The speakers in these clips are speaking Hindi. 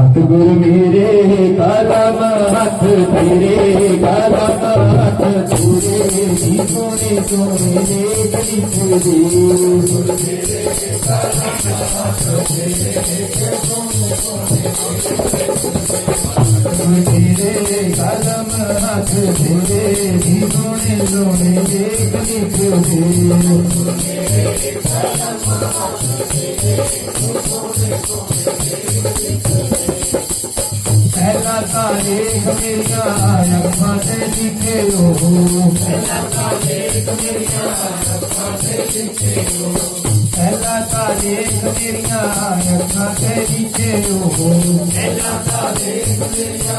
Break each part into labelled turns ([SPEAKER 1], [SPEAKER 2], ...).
[SPEAKER 1] सतगुरु मेरे कदम हाथ तेरे कदम हाथ तेरे सोने सोने तेरी पूरी सोने सोने कलम हाथ धोरे धिलोने लोने देख लिख दे पहला तारीख मेरिया अखा से लिखे हो पहला
[SPEAKER 2] तारीख
[SPEAKER 1] मेरिया
[SPEAKER 2] अखा से लिखे हो
[SPEAKER 1] पहला तारीख मेरा अखा से लिखे हो पहला तारीख मेरिया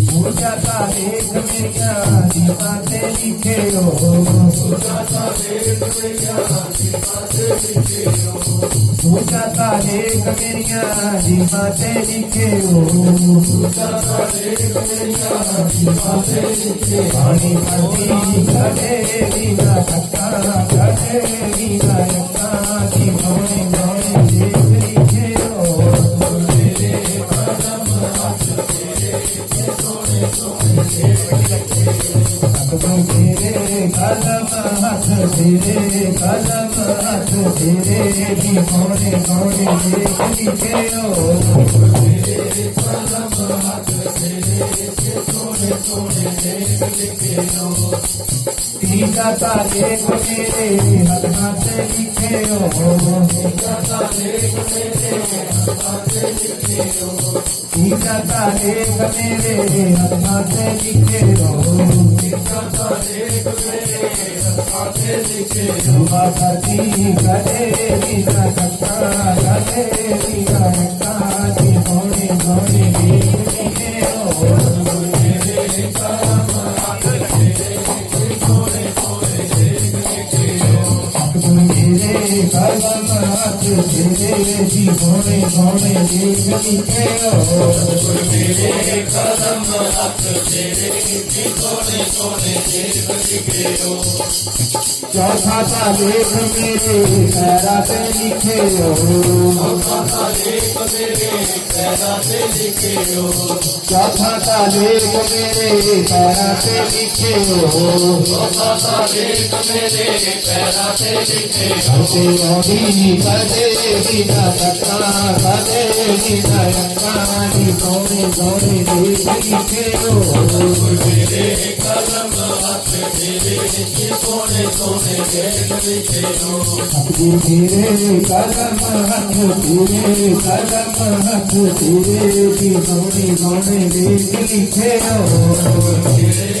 [SPEAKER 1] पूजा का एक में ज्ञानी बातें लिखे पूजा का एक में हो पूजा
[SPEAKER 2] का
[SPEAKER 1] पानी पानी घटे रीना घटा घटे रीना हाथ धीरे कदम हाथ धीरे ही होने होने देखे ओ कदम हाथ धीरे सोने सोने देखे ओ टीका ताले मेरे हलना से लिखे ओ टीका
[SPEAKER 2] ताले मेरे हलना से लिखे ओ
[SPEAKER 1] टीका ताले मेरे हलना से लिखे ओ टीका
[SPEAKER 2] ताले मेरे ਕਦੇ
[SPEAKER 1] জীবনে মনে তেরে
[SPEAKER 2] কদম তেরে জীবনে মনে
[SPEAKER 1] চৌথা তালেখ মেরে রাতে লিখে চৌথা
[SPEAKER 2] তালেখ মেরে রাতে লিখে
[SPEAKER 1] চৌথা তালেখ মেরে রাতে লিখে হতে অধীন কাজে देवी नरका देवी नरका
[SPEAKER 2] कलम हाथ मेरे सोने सोने देवी के
[SPEAKER 1] मेरे कलम हाथ मेरे कलम हाथ मेरे की गौरी गौरी देवी के मेरे